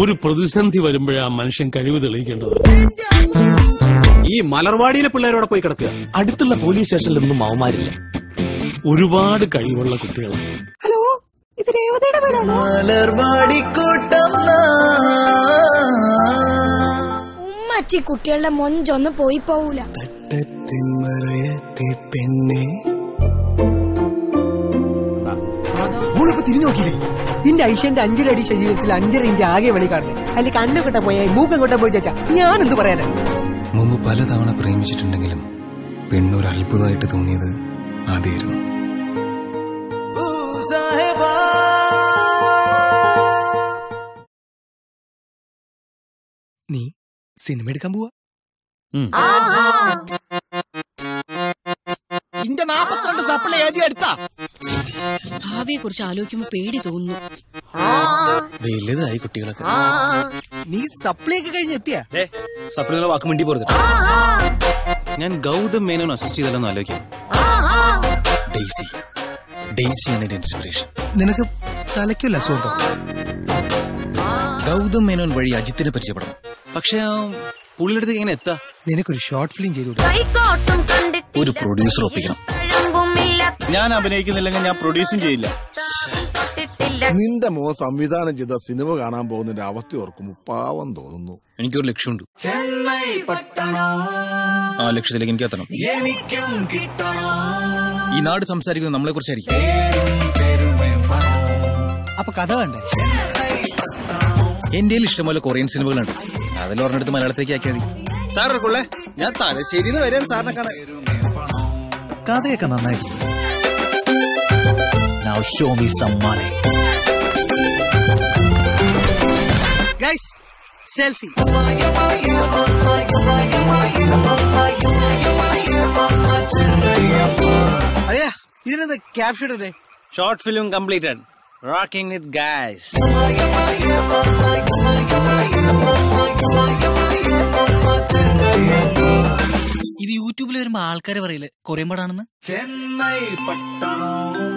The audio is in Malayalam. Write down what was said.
ഒരു പ്രതിസന്ധി വരുമ്പോഴാ മനുഷ്യൻ കഴിവ് തെളിയിക്കേണ്ടത്. ഈ മലർവാടിയിലെ പിള്ളേരോടെ പോയി കിടക്കുക. അടുത്തുള്ള പോലീസ് സ്റ്റേഷനിലൊന്നും മാവന്മാരില്ല ഒരുപാട് കഴിവുള്ള കുട്ടികളാണ് ഹലോ ഇത് രേവതിയുടെ മലർവാടിക്കൂട്ടം ഉമ്മച്ചി കുട്ടികളുടെ മൊഞ്ചൊന്നും പോയി പോവൂല. മോളിപ്പോ തിരിഞ്ഞു നോക്കിയില്ലേ? നിന്റെ ഐഷ്യന്റെ അഞ്ചരടി ശരീരത്തിൽ അഞ്ചര ഇഞ്ച് ആകെ വെളി കാണുന്നത് അതിൽ കണ്ണൊക്കെ പോയാൽ മൂക്കങ്ങോട്ട പോയി ചേച്ചാ. ഞാൻ എന്ത് പറയാനാ? മുമ്പ് പലതവണ പ്രേമിച്ചിട്ടുണ്ടെങ്കിലും പെണ്ണൊരു അത്ഭുതമായിട്ട് തോന്നിയത് ആദ്യമായിരുന്നു. നീ സിനിമ എടുക്കാൻ പോവാ? ഇന്റെ നാപ്പത്തിരണ്ട് സപ്ലൈ ഏതി എടുത്താ. ഭാവിയെ കുറിച്ച് ആലോചിക്കുമ്പോ പേടി തോന്നുന്നു. വലുതായി കുട്ടികളൊക്കെ. നീ സപ്ലൈ ഒക്കെ കഴിഞ്ഞ് എത്തിയാ? സപ്ലൈ വാക്ക് മിണ്ടി പോരുത് ഞാൻ ഗൗതം മേനോൻ അസിസ്റ്റ് ചെയ്തല്ലെന്ന് ആലോചിക്കാം. ഡെയ്സി. ഇൻസ്പിറേഷൻ നിനക്ക് തലയ്ക്കല്ല അസുഖം ഗൗതം മേനോൻ വഴി അജിത്തിനെ പരിചയപ്പെടണം. പക്ഷെ പുള്ളിയുടെ അടുത്ത് എങ്ങനെ എത്താ? നിനക്കൊരു ഷോർട്ട് ഫിലിം ചെയ്തു ഒരു പ്രൊഡ്യൂസർ ഒപ്പിക്കണം. ഞാൻ അഭിനയിക്കുന്നില്ലെങ്കിൽ ഞാൻ പ്രൊഡ്യൂസും ചെയ്യില്ല. നിന്റെ മോ സംവിധാനം ചെയ്ത സിനിമ കാണാൻ പോകുന്നതിന്റെ അവസ്ഥ ഓർക്കുമ്പോ പാവം തോന്നുന്നു. എനിക്കൊരു ലക്ഷ്യമുണ്ട്. ചെന്നൈ ആ ലക്ഷ്യത്തിലേക്ക് എനിക്ക് എത്തണം. ഈ നാട് സംസാരിക്കുന്നത് നമ്മളെ കുറിച്ചായിരിക്കും. അപ്പൊ കഥ വേണ്ടേ? എന്റെ ഇഷ്ടംപോലെ കൊറിയൻ സിനിമകളുണ്ട്. അതിൽ ഒരെണ്ണെടുത്ത് മലയാളത്തിലേക്ക് ആക്കിയാൽ മതി. സാർ കൊള്ളേ ഞാൻ തലശ്ശേരിന്ന് വരെയാണ് സാറിനെ കാണാൻ. കഥയൊക്കെ നന്നായിട്ടുണ്ട് now show me some money guys selfie അതെയാ ഇതിനെന്താ ക്യാപ്ഷൻ അല്ലേ short film completed rocking with guys വരുമ്പോ ആൾക്കാരെ പറയില്ലേ കൊറിയൻ പടാണെന്ന്? ചെന്നൈ പട്ടണം.